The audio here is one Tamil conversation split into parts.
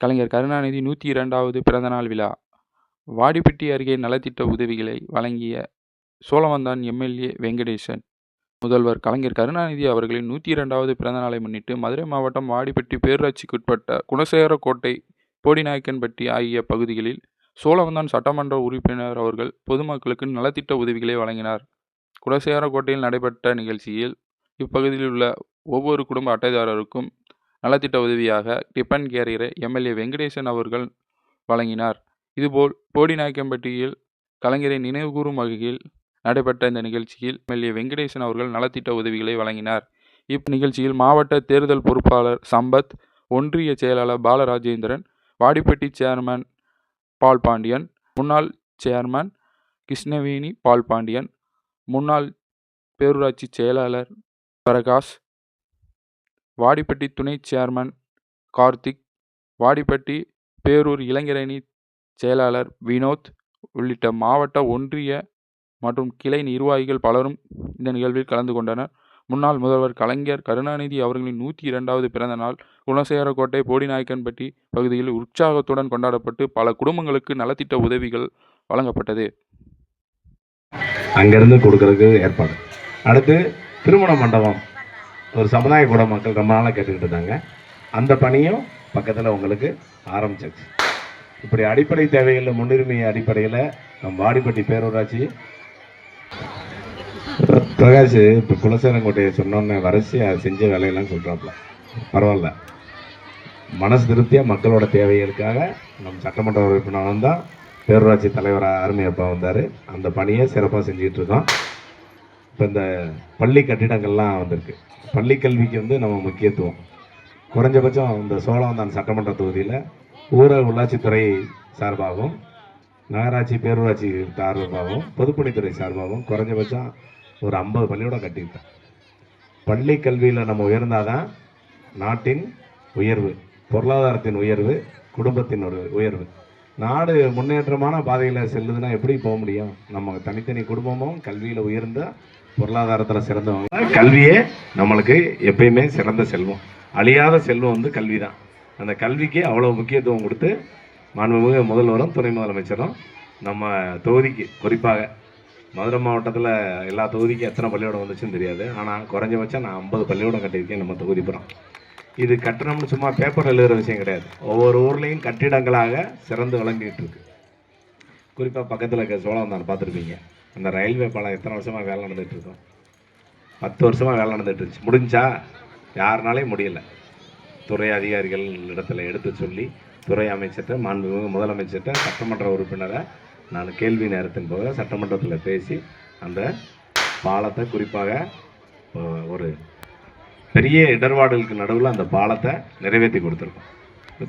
கலைஞர் கருணாநிதி நூற்றி இரண்டாவது பிறந்தநாள் விழா. வாடிப்பட்டி அருகே நலத்திட்ட உதவிகளை வழங்கிய சோழவந்தான் எம்எல்ஏ வெங்கடேசன். முதல்வர் கலைஞர் கருணாநிதி அவர்களின் நூற்றி இரண்டாவது பிறந்தநாளை முன்னிட்டு மதுரை மாவட்டம் வாடிப்பட்டி பேரூராட்சிக்குட்பட்ட குணசேகரக்கோட்டை போடிநாயக்கன்பட்டி ஆகிய பகுதிகளில் சோழவந்தான் சட்டமன்ற உறுப்பினர் அவர்கள் பொதுமக்களுக்கு நலத்திட்ட உதவிகளை வழங்கினார். குலசேகரக்கோட்டையில் நடைபெற்ற நிகழ்ச்சியில் இப்பகுதியில் உள்ள ஒவ்வொரு குடும்ப அட்டைதாரருக்கும் நலத்திட்ட உதவியாக டிபன் கேரியரை எம்எல்ஏ வெங்கடேசன் அவர்கள் வழங்கினார். இதுபோல் போடிநாயக்கம்பட்டியில் கலைஞரை நினைவுகூரும் வகையில் நடைபெற்ற இந்த நிகழ்ச்சியில் எம்எல்ஏ வெங்கடேசன் அவர்கள் நலத்திட்ட உதவிகளை வழங்கினார். இந்நிகழ்ச்சியில் மாவட்ட தேர்தல் பொறுப்பாளர் சம்பத் ஒன்றிய செயலாளர் பாலராஜேந்திரன் வாடிப்பட்டி சேர்மன் பால் பாண்டியன் முன்னாள் சேர்மன் கிருஷ்ணவேணி பால் பாண்டியன் முன்னாள் பேரூராட்சி செயலாளர் பிரகாஷ் வாடிப்பட்டி துணை சேர்மன் கார்த்திக் வாடிப்பட்டி பேரூர் இளைஞரணி செயலாளர் வினோத் உள்ளிட்ட மாவட்ட ஒன்றிய மற்றும் கிளை நிர்வாகிகள் பலரும் இந்த நிகழ்வில் கலந்து கொண்டனர். முன்னாள் முதல்வர் கலைஞர் கருணாநிதி அவர்களின் நூற்றி இரண்டாவது பிறந்த நாள் குணசேகரக்கோட்டை போடிநாயக்கன்பட்டி பகுதியில் உற்சாகத்துடன் கொண்டாடப்பட்டு பல குடும்பங்களுக்கு நலத்திட்ட உதவிகள் வழங்கப்பட்டது. அங்கிருந்து கொடுக்கறதுக்கு ஏற்பாடு. அடுத்து திருமண மண்டபம். ஒரு சமுதாய கூட மக்கள் ரொம்ப நாளாக கேட்டுக்கிட்டு இருந்தாங்க. அந்த பணியும் பக்கத்தில் உங்களுக்கு ஆரம்பிச்சிருச்சு இப்படி அடிப்படை தேவைகளில் முன்னுரிமை அடிப்படையில் நம் வாடிப்பட்டி பேரூராட்சி பிரகாஷ் இப்போ குலசேரங்கோட்டையை சொன்னோன்னே வரிசையாக செஞ்ச வேலையெல்லாம் சொல்கிறாப்புல பரவாயில்ல. மனசு திருப்தியாக மக்களோட தேவைகளுக்காக நம் சட்டமன்ற உறுப்பினர் தான் பேரூராட்சி தலைவராக அருமையப்பா வந்தார். அந்த பணியை சிறப்பாக செஞ்சுக்கிட்டு இருக்கோம். இப்போ இந்த பள்ளி கட்டிடங்கள்லாம் வந்திருக்கு. பள்ளி கல்விக்கு வந்து நம்ம முக்கியத்துவம். குறைஞ்சபட்சம் இந்த சோழவந்தான் சட்டமன்ற தொகுதியில் ஊரக உள்ளாட்சித்துறை சார்பாகவும் நகராட்சி பேரூராட்சி சார்பாகவும் பொதுப்பணித்துறை சார்பாகவும் குறைஞ்சபட்சம் ஒரு ஐம்பது பள்ளியோட கட்டியிருக்கேன். பள்ளி கல்வியில் நம்ம உயர்ந்தாதான் நாட்டின் உயர்வு பொருளாதாரத்தின் உயர்வு குடும்பத்தின் ஒரு உயர்வு. நாடு முன்னேற்றமான பாதையில் செல்லுதுன்னா எப்படி போக முடியும்? நம்ம தனித்தனி குடும்பமும் கல்வியில் உயர்ந்தால் பொருளாதாரத்தில் சிறந்தவங்க. கல்வியே நம்மளுக்கு எப்பயுமே சிறந்த செல்வம். அழியாத செல்வம் வந்து கல்வி தான் அந்த கல்விக்கு அவ்வளோ முக்கியத்துவம் கொடுத்து மாண்புமிகு முதல்வரும் துணை முதலமைச்சரும் நம்ம தொகுதிக்கு குறிப்பாக மதுரை மாவட்டத்தில் எல்லா தொகுதிக்கும் எத்தனை பள்ளியோடம் வந்துச்சுன்னு தெரியாது. ஆனால் குறைஞ்சபட்சம் நான் ஐம்பது பள்ளியோடம் கட்டியிருக்கேன் நம்ம தொகுதிப்புறம் இது கட்டணம்னு சும்மா பேப்பர் எழுதுகிற விஷயம் கிடையாது. ஒவ்வொரு ஊர்லேயும் கட்டிடங்களாக சிறந்து விளங்கிட்டு இருக்கு. குறிப்பாக பக்கத்தில் இருக்க சோழவந்தான் பார்த்துருப்பீங்க. அந்த ரயில்வே பாலம் எத்தனை வருஷமாக வேலை நடந்துகிட்டு இருக்கோம் பத்து வருஷமாக வேலை நடந்துட்டு இருந்துச்சு. முடிஞ்சா யாருனாலையும் முடியலை. துறை அதிகாரிகள் இடத்துல எடுத்து சொல்லி துறை அமைச்சர்கிட்ட மாண்புமிகு முதலமைச்சர்கிட்ட சட்டமன்ற உறுப்பினரை நான் கேள்வி நேரத்தின் போக சட்டமன்றத்தில் பேசி அந்த பாலத்தை குறிப்பாக ஒரு பெரிய இடர்பாடுகளுக்கு நடுவில் அந்த பாலத்தை நிறைவேற்றி கொடுத்துருக்கோம்.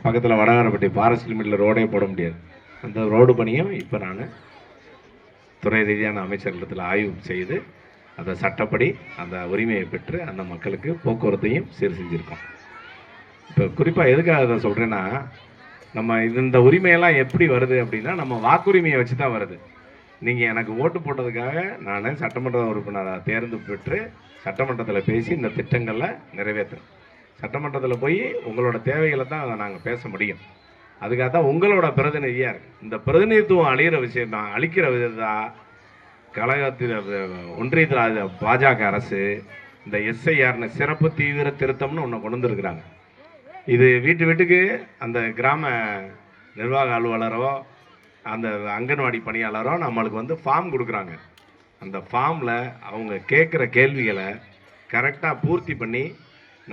பக்கத்தில் வடகாரப்பட்டி ஃபாரஸ்ட் லிமிட்டில் ரோடே போட முடியாது. அந்த ரோடு பணியும் இப்போ நான் துறை ரீதியான அமைச்சர்களிடத்தில் ஆய்வு செய்து அந்த சட்டப்படி அந்த உரிமையை பெற்று அந்த மக்களுக்கு போக்குவரத்தையும் சீர் செஞ்சுருக்கோம். இப்போ குறிப்பாக எதுக்காக அதை சொல்கிறேன்னா நம்ம இது இந்த உரிமையெல்லாம் எப்படி வருது அப்படின்னா நம்ம வாக்குரிமையை வச்சு தான் வருது. நீங்கள் எனக்கு ஓட்டு போட்டதுக்காக நான் சட்டமன்ற உறுப்பினராக தேர்ந்து பெற்று சட்டமன்றத்தில் பேசி இந்த திட்டங்களை நிறைவேற்றுறேன். சட்டமன்றத்தில் போய் உங்களோட தேவைகளை தான் நாங்கள் பேச முடியும். அதுக்காக தான் உங்களோட பிரதிநிதியாக இருக்கு. இந்த பிரதிநிதித்துவம் அழிகிற விஷயம் தான் அழிக்கிற விதத்தா கழகத்தில் ஒன்றியத்தில் பாஜக அரசு இந்த எஸ்ஐஆர்னு சிறப்பு தீவிர திருத்தம்னு ஒன்று கொண்டு வந்துருக்குறாங்க. இது வீட்டு வீட்டுக்கு அந்த கிராம நிர்வாக அலுவலரோ அந்த அங்கன்வாடி பணியாளரோ நம்மளுக்கு வந்து ஃபார்ம் கொடுக்குறாங்க. அந்த ஃபார்மில் அவங்க கேட்குற கேள்விகளை கரெக்டாக பூர்த்தி பண்ணி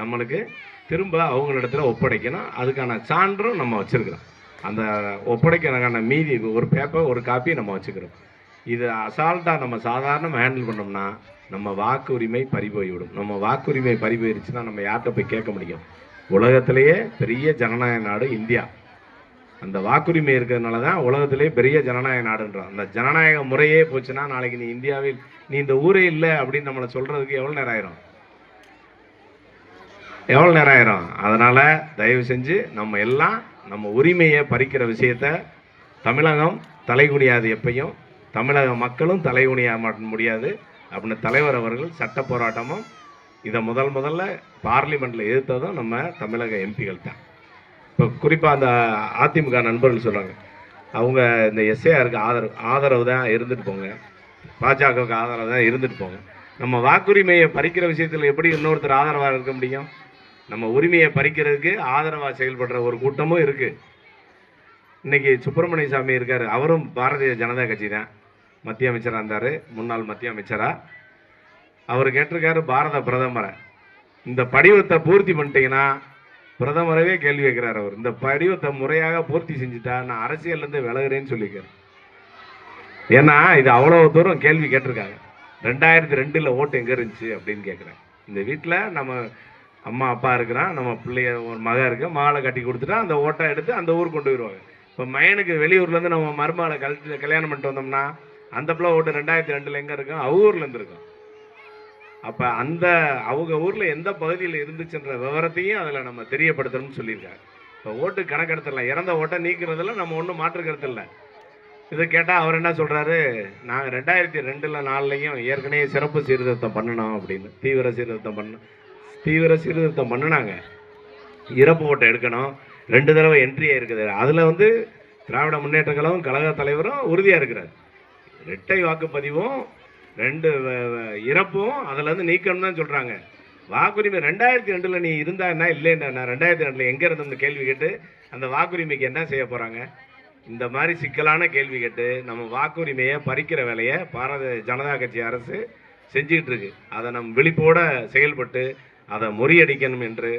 நம்மளுக்கு திரும்ப அவங்களிடத்துல ஒப்படைக்கணும். அதுக்கான சான்றும் நம்ம வச்சுருக்கிறோம். அந்த ஒப்படைக்கிறதுக்கான மீதி ஒரு பேப்பர் ஒரு காப்பி நம்ம வச்சுக்கிறோம். இது அசால்ட்டாக நம்ம சாதாரணமாக ஹேண்டில் பண்ணோம்னா நம்ம வாக்கு உரிமை நம்ம வாக்குரிமை பறிபோயிருச்சுன்னா நம்ம யார்கிட்ட போய் கேட்க முடியும்? உலகத்திலேயே பெரிய ஜனநாயக நாடு இந்தியா. அந்த வாக்குரிமை இருக்கிறதுனால தான் உலகத்திலே பெரிய ஜனநாயக நாடுன்றோம். அந்த ஜனநாயக முறையே போச்சுன்னா நாளைக்கு நீ இந்தியாவில் நீ இந்த ஊரே இல்லை அப்படின்னு நம்மளை சொல்கிறதுக்கு எவ்வளோ நேரம் ஆயிரும்? எவ்வளோ நேரம் ஆயிரும்? அதனால் தயவு செஞ்சு நம்ம எல்லாம் நம்ம உரிமையை பறிக்கிற விஷயத்த தமிழகம் தலைகுனியாது எப்பையும். தமிழக மக்களும் தலைகுனிய மாட்ட முடியாது. அப்படின்னு தலைவர் அவர்கள் சட்ட போராட்டமும் இதை முதல் முதல்ல பார்லிமெண்ட்டில் எதிர்த்ததும் நம்ம தமிழக எம்பிகள் தான். இப்போ குறிப்பாக அந்த அதிமுக நண்பர்கள் சொல்கிறாங்க அவங்க இந்த எஸ்ஏஆருக்கு ஆதரவு ஆதரவு தான் இருந்துட்டு போங்க. பாஜகவுக்கு ஆதரவு தான் இருந்துட்டு போங்க. நம்ம வாக்குரிமையை பறிக்கிற விஷயத்தில் எப்படி இன்னொருத்தர் ஆதரவாக இருக்க முடியும்? நம்ம உரிமையை பறிக்கிறதுக்கு ஆதரவாக செயல்படுற ஒரு கூட்டமும் இருக்குது இன்னைக்கு சுப்பிரமணிய சாமி இருக்கார். அவரும் பாரதிய ஜனதா கட்சி தான். மத்திய அமைச்சராக இருந்தார். முன்னாள் மத்திய அமைச்சராக அவர் கேட்டிருக்காரு பாரத பிரதமரை. இந்த படிவத்தை பூர்த்தி பண்ணிட்டீங்கன்னா பிரதமரவே கேள்வி கேட்கிறார் அவர். இந்த படிவத்தை முறையாக பூர்த்தி செஞ்சுட்டா நான் அரசியல்லேருந்து விலகுறேன்னு சொல்லியிருக்காரு. ஏன்னா இது அவ்வளோ தூரம் கேள்வி கேட்டிருக்காங்க. ரெண்டாயிரத்தி ரெண்டில் ஓட்டு எங்கே இருந்துச்சு அப்படின்னு கேட்குறேன். இந்த வீட்டில் நம்ம அம்மா அப்பா இருக்கிறான் நம்ம பிள்ளைய ஒரு மகன் இருக்கு மகளை கட்டி கொடுத்துட்டா அந்த ஓட்டை எடுத்து அந்த ஊருக்கு கொண்டு போயிடுவாங்க. இப்போ மயனுக்கு வெளியூர்லேருந்து நம்ம மருமகளை கழட்டி கல்யாணம் பண்ணிட்டு வந்தோம்னா அந்த பிள்ளை ஓட்டு ரெண்டாயிரத்தி ரெண்டில் எங்கே இருக்கும்? அவங்க ஊர்லேருந்து இருக்கும். அப்போ அந்த அவங்க ஊரில் எந்த பகுதியில் இருந்துச்சுன்ற விவரத்தையும் அதில் நம்ம தெரியப்படுத்தணும்னு சொல்லியிருக்காங்க. இப்போ ஓட்டு கணக்கெடுத்துடலாம் இறந்த ஓட்டை நீக்கிறதுல நம்ம ஒன்றும் மாற்று கருத்து இல்லை இதை கேட்டால் அவர் என்ன சொல்கிறாரு நாங்கள் ரெண்டாயிரத்தி ரெண்டில் நாலுலையும் ஏற்கனவே சிறப்பு சீர்திருத்தம் பண்ணணும் அப்படின்னு தீவிர சீர்திருத்தம் பண்ண தீவிர சீர்திருத்தம் பண்ணினாங்க. இறப்பு ஓட்டை எடுக்கணும். ரெண்டு தடவை என்ட்ரி ஆயிருக்குது அதில் வந்து திராவிட முன்னேற்ற கழகம் கழக தலைவரும் உறுதியாக இருக்கிறார். இரட்டை வாக்குப்பதிவும் ரெண்டு இறப்பும் அதில் வந்து நீக்கணும் தான் சொல்கிறாங்க வாக்குரிமை ரெண்டாயிரத்தி ரெண்டில் நீ இருந்தா என்ன இல்லைன்னா நான் ரெண்டாயிரத்தி ரெண்டில் எங்கே இருந்தோம்னு கேள்வி கேட்டு அந்த வாக்குரிமைக்கு என்ன செய்ய போகிறாங்க இந்த மாதிரி சிக்கலான கேள்வி கேட்டு நம்ம வாக்குரிமையை பறிக்கிற வேலையை பாரத ஜனதா கட்சி அரசு செஞ்சுக்கிட்டு இருக்கு. அதை நம் விழிப்போட செயல்பட்டு அதை முறியடிக்கணும் என்று